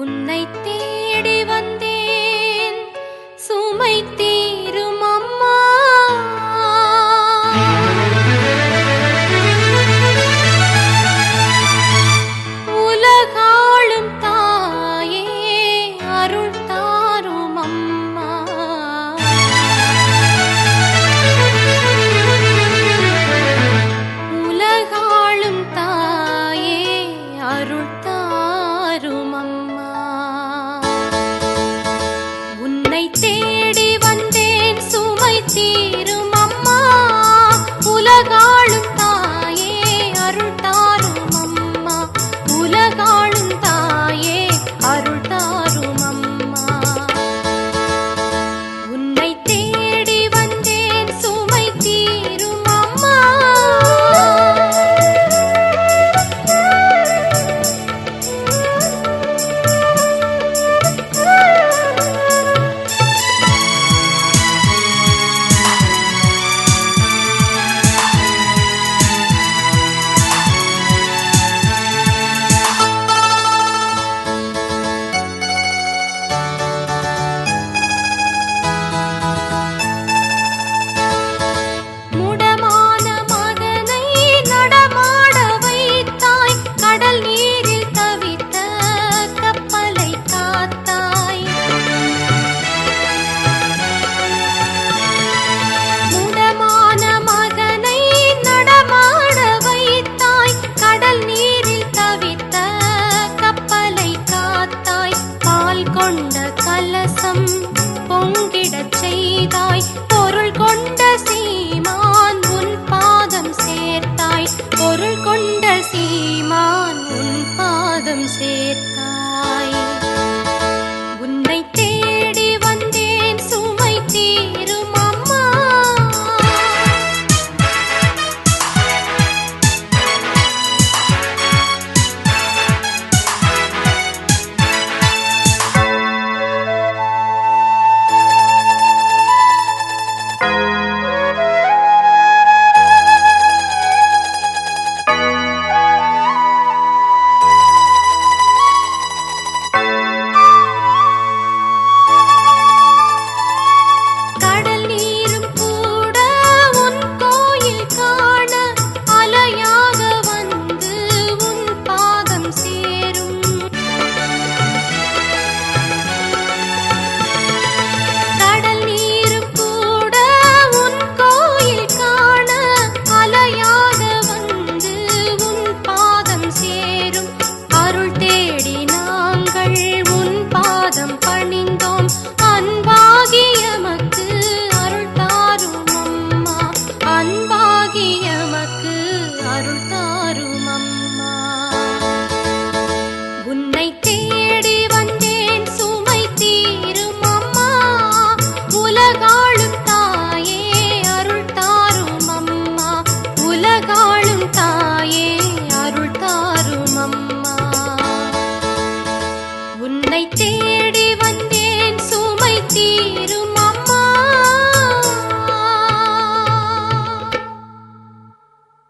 உன்னை தேடி வந்தேன். சுமை see செய்தாய். பொருள் கொண்ட சீமான் உன் பாதம் சேர்த்தாய். பொருள் கொண்ட சீமான் உன் பாதம் சேர்த்தாய்.